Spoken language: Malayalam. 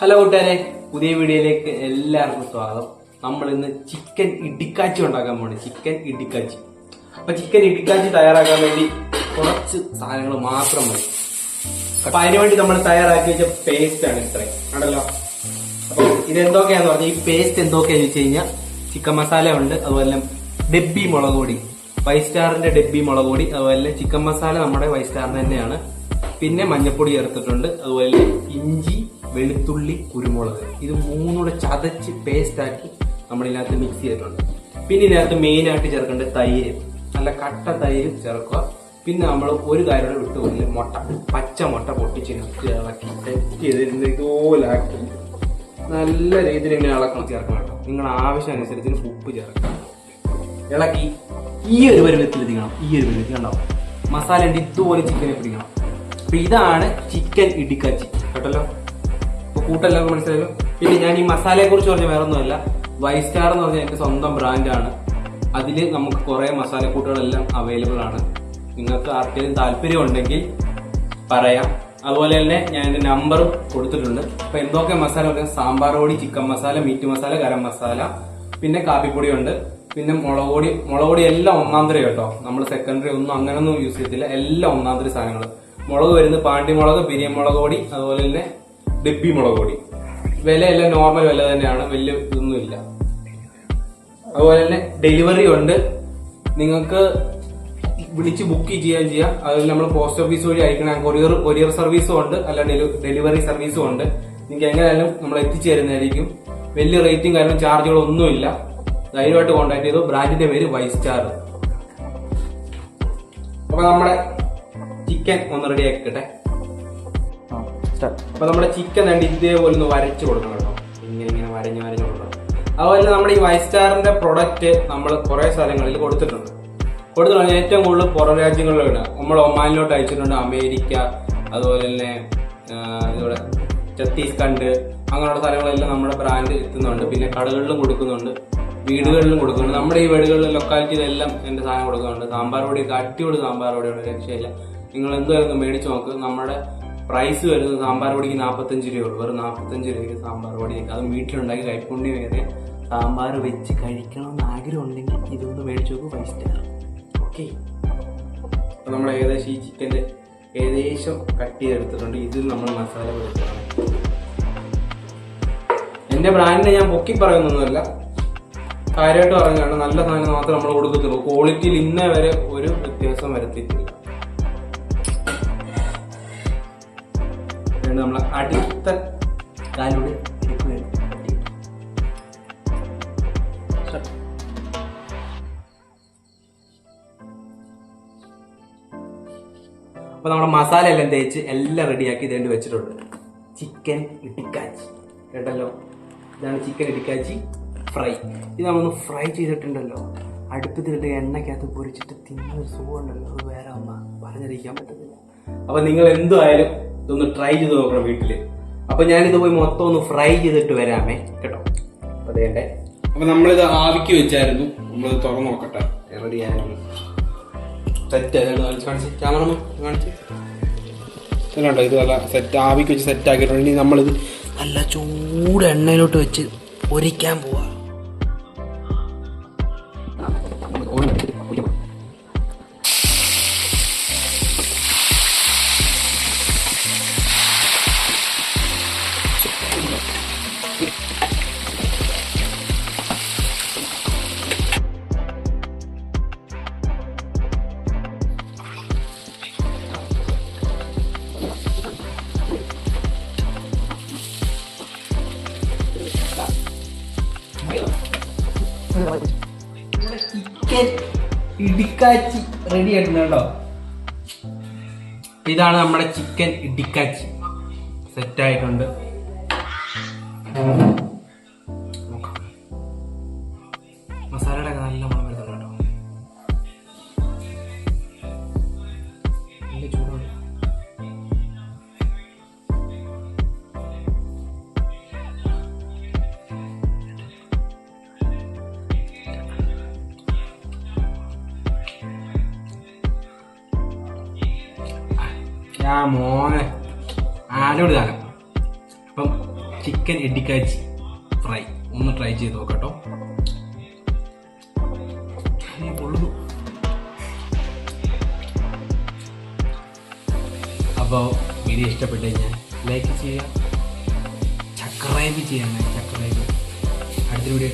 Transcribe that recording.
ഹലോ കൂട്ടുകാരെ പുതിയ വീഡിയോയിലേക്ക് എല്ലാവർക്കും സ്വാഗതം. നമ്മൾ ഇന്ന് ചിക്കൻ ഇടിക്കാച്ചി ഉണ്ടാക്കാൻ പോണ് ചിക്കൻ ഇടിക്കാച്ചി. അപ്പൊ ചിക്കൻ ഇടിക്കാച്ചി തയ്യാറാക്കാൻ വേണ്ടി കുറച്ച് സാധനങ്ങൾ മാത്രം മതി. അപ്പൊ അതിനുവേണ്ടി നമ്മൾ തയ്യാറാക്കി വെച്ച പേസ്റ്റ് ആണ് ഇത്രയും ആണല്ലോ അപ്പൊ ഇതെന്തൊക്കെയാന്ന് പറഞ്ഞാൽ ഈ പേസ്റ്റ് എന്തൊക്കെയാന്ന് വെച്ച് കഴിഞ്ഞാൽ ചിക്കൻ മസാല ഉണ്ട് അതുപോലെ ഡെബി മുളക് പൊടി. ഫൈവ് സ്റ്റാറിന്റെ ഡെബി മുളക് പൊടി അതുപോലെ ചിക്കൻ മസാല നമ്മുടെ ഫൈവ് സ്റ്റാറിന് തന്നെയാണ്. പിന്നെ മഞ്ഞപ്പൊടി ചേർത്തിട്ടുണ്ട് അതുപോലെ ഇഞ്ചി വെളുത്തുള്ളി കുരുമുളക്. ഇത് മൂന്നൂടെ ചതച്ച് പേസ്റ്റ് ആക്കി നമ്മൾ ഇതിനകത്ത് മിക്സ് ചെയ്തിട്ടുണ്ട്. പിന്നെ ഇതിനകത്ത് മെയിൻ ആയിട്ട് ചേർക്കേണ്ടത് തൈര്. നല്ല കട്ട തൈര് ചേർക്കുക. പിന്നെ നമ്മൾ ഒരു കാര്യം വിട്ട് വിട്ടുപോയില്ല മുട്ട പച്ച മുട്ട പൊട്ടിച്ച് ഇളക്കി സെറ്റ് ചെയ്തിരുന്ന ഇതുപോലെ ആക്കി. നല്ല രീതിയിൽ ഇങ്ങനെ ഇളക്കണം ചേർക്കണം കേട്ടോ. നിങ്ങളുടെ ആവശ്യം അനുസരിച്ച് ഉപ്പ് ചേർക്കണം ഇളക്കി. ഈ ഒരു പരുവത്തിൽ എത്തിക്കണം ഈ ഒരു പരുവത്തിൽ ഉണ്ടാവും മസാല ഇതുപോലെ ചിക്കനെ പിടിക്കണം. അപ്പൊ ഇതാണ് ചിക്കൻ ഇടിക്കാച്ചി. കേട്ടല്ലോ? കൂട്ടെല്ലാവർക്കും മനസ്സിലായല്ലോ? പിന്നെ ഞാൻ ഈ മസാലയെ കുറിച്ച് പറഞ്ഞ വേറെ ഒന്നുമല്ല വൈ സ്റ്റാർ എന്ന് പറഞ്ഞാൽ എന്റെ സ്വന്തം ബ്രാൻഡാണ് അതിൽ നമുക്ക് കുറെ മസാലക്കൂട്ടുകളെല്ലാം അവൈലബിൾ ആണ്. നിങ്ങൾക്ക് ആർക്കെങ്കിലും താല്പര്യം ഉണ്ടെങ്കിൽ പറയാം. അതുപോലെ തന്നെ ഞാൻ എന്റെ നമ്പറും കൊടുത്തിട്ടുണ്ട്. അപ്പൊ എന്തൊക്കെ മസാല സാമ്പാർ പൊടി ചിക്കൻ മസാല മീറ്റ് മസാല ഗരം മസാല പിന്നെ കാപ്പിപ്പൊടി ഉണ്ട്. പിന്നെ മുളക് പൊടി മുളക് പൊടി എല്ലാം ഒന്നാം തരം കേട്ടോ. നമ്മൾ സെക്കൻഡറി ഒന്നും അങ്ങനെയൊന്നും യൂസ് ചെയ്യത്തില്ല. എല്ലാം ഒന്നാം തരം സാധനങ്ങൾ മുളക് വരുന്നത് പാണ്ടിമുളക് ബിരിയാണി മുളക് പൊടി അതുപോലെ തന്നെ ഡെബി മുളക് പൊടി. വിലയെല്ലാം നോർമൽ വില തന്നെയാണ് വലിയ ഇതൊന്നുമില്ല. അതുപോലെ തന്നെ ഡെലിവറി ഉണ്ട്. നിങ്ങൾക്ക് വിളിച്ച് ബുക്ക് ചെയ്യാൻ ചെയ്യാം. അതിൽ നമ്മൾ പോസ്റ്റ് ഓഫീസ് വഴി അയക്കണം കൊറിയർ കൊറിയർ സർവീസും ഉണ്ട്. അല്ല ഡെലിവറി സർവീസും ഉണ്ട്. നിങ്ങൾക്ക് എങ്ങനെയായാലും നമ്മൾ എത്തിച്ചു തരുന്നതായിരിക്കും. വലിയ റേറ്റും കാര്യങ്ങളും ചാർജുകളൊന്നുമില്ല ധൈര്യമായിട്ട് കോൺടാക്ട് ചെയ്തു. ബ്രാൻഡിന്റെ പേര് വൈ സ്റ്റാർ അപ്പൊ നമ്മുടെ ചിക്കൻ ഒന്ന് റെഡി ആക്കിട്ടെ അപ്പൊ നമ്മുടെ ചിക്കൻ വേണ്ടി ഇതേപോലെ ഒന്ന് വരച്ചു കൊടുക്കണം കേട്ടോ. ഇങ്ങനെ ഇങ്ങനെ വരഞ്ഞ് വരഞ്ഞ് കൊടുക്കണം. അതുപോലെ നമ്മുടെ ഈ വൈ സ്റ്റാറിന്റെ പ്രൊഡക്റ്റ് നമ്മൾ കുറെ സ്ഥലങ്ങളിൽ കൊടുത്തിട്ടുണ്ട്. കൊടുത്തിട്ടുണ്ട്. ഏറ്റവും കൂടുതൽ പുറം രാജ്യങ്ങളിലാണ് നമ്മൾ ഒമാനിലോട്ട് അയച്ചിട്ടുണ്ട്. അമേരിക്ക അതുപോലെ തന്നെ ഇതുപോലെ ഛത്തീസ്ഗഡ് അങ്ങനെയുള്ള സ്ഥലങ്ങളെല്ലാം നമ്മുടെ ബ്രാൻഡ് എത്തുന്നുണ്ട്. പിന്നെ കടകളിലും കൊടുക്കുന്നുണ്ട്. വീടുകളിലും കൊടുക്കുന്നുണ്ട്. നമ്മുടെ ഈ വീടുകളിലും ലൊക്കാലിറ്റിയിലെല്ലാം എന്റെ സാധനം കൊടുക്കുന്നുണ്ട്. സാമ്പാർ പൊടി അടിപൊളി സാമ്പാർ പൊടിയാണ്. രക്ഷയില്ല. നിങ്ങൾ എന്തായാലും മേടിച്ച് നോക്ക്. നമ്മുടെ പ്രൈസ് വരുന്നത് സാമ്പാർ പൊടിക്ക് നാൽപ്പത്തഞ്ച് രൂപയുള്ളൂ വെറും നാൽപ്പത്തഞ്ച് രൂപയ്ക്ക് സാമ്പാർ പൊടി. അത് വീട്ടിലുണ്ടാക്കി കൈപ്പുണ്ടി വേറെ സാമ്പാർ വെച്ച് കഴിക്കണമെന്ന് ആഗ്രഹം ഉണ്ടെങ്കിൽ ഇതൊന്ന് മേടിച്ചു നോക്കും ഫൈവ് സ്റ്റാർ ഓക്കെ അപ്പോൾ നമ്മൾ ഏകദേശം ഈ ചിക്കന്റെ ഏകദേശം കട്ട് ചെയ്തെടുത്തിട്ടുണ്ട്. ഇതിൽ നമ്മൾ മസാല കൊടുക്കണം. എന്റെ ബ്രാൻഡിനെ ഞാൻ പൊക്കി പറയുന്നൊന്നുമല്ല. കാര്യമായിട്ട് പറഞ്ഞാണ് നല്ല സാധനം മാത്രമേ നമ്മൾ കൊടുക്കത്തുള്ളൂ. ക്വാളിറ്റിയിൽ ഇന്നേ വരെ ഒരു വ്യത്യാസം വരുത്തിയിട്ടില്ല. അതുകൊണ്ട് നമ്മൾ അടുത്ത എടുക്കുകയാണ് അപ്പൊ നമ്മുടെ മസാല എല്ലാം തേച്ച് എല്ലാം റെഡിയാക്കി ഇതേണ്ടി വെച്ചിട്ടുണ്ട്. ചിക്കൻ ഇടിക്കാച്ചി കേട്ടല്ലോ? ഇതാണ് ചിക്കൻ ഇടിക്കാച്ചി ഫ്രൈ ഇത് നമ്മളൊന്ന് ഫ്രൈ ചെയ്തിട്ടുണ്ടല്ലോ. അടുപ്പത്തിലിട്ട് എണ്ണയ്ക്കകത്ത് പൊരിച്ചിട്ട് തിന്നൊരു സുഖമുണ്ടല്ലോ. അത് വേറെ അമ്മ പറഞ്ഞറിയിക്കാൻ പറ്റത്തില്ല. അപ്പൊ നിങ്ങൾ എന്തുമായാലും ഇതൊന്ന് ട്രൈ ചെയ്ത് നോക്കണം വീട്ടിൽ. അപ്പൊ ഞാനിത് പോയി മൊത്തം ഒന്ന് ഫ്രൈ ചെയ്തിട്ട് വരാമേ കേട്ടോ? അതേണ്ടേ അപ്പൊ നമ്മളിത് ആവിക്ക് വെച്ചായിരുന്നു. നമ്മൾ തുറന്നു നോക്കട്ടെ. റെഡി ആയിരുന്നു. സെറ്റ് ആയിരുന്നു കാണിച്ച്? കാണിച്ച്? ക്യാമറ കാണിച്ച്? ഇതിലുണ്ടോ ഇത് നല്ല സെറ്റ് ആവിക്ക് വെച്ച് സെറ്റ് ആക്കിയിട്ടുണ്ട്. ഇനി നമ്മളിത് നല്ല ചൂട് എണ്ണയിലോട്ട് വെച്ച് പൊരിക്കാൻ പോവാ. ഇടിക്കാച്ചി റെഡി ആയിട്ടുണ്ട് കേട്ടോ. ഇതാണ് നമ്മുടെ ചിക്കൻ ഇടിക്കാച്ചി സെറ്റ് ആയിട്ടുണ്ട്. നോക്കാം. മസാലയുടെ ഒക്കെ നല്ല മണം വരുന്നുണ്ട് കേട്ടോ നല്ല ചൂടാണ്. മോനെ. ആരോട് കാലം. ചിക്കൻ എഡിക്കാച്ച് ഫ്രൈ ഒന്ന് ട്രൈ ചെയ്ത് നോക്കട്ടോ. അപ്പോൾ വീഡിയോ ഇഷ്ടപ്പെട്ടു കഴിഞ്ഞാൽ ലൈക്ക് ചെയ്യുക സബ്സ്ക്രൈബ് ചെയ്യണം സബ്സ്ക്രൈബ് അടുത്ത വീഡിയോ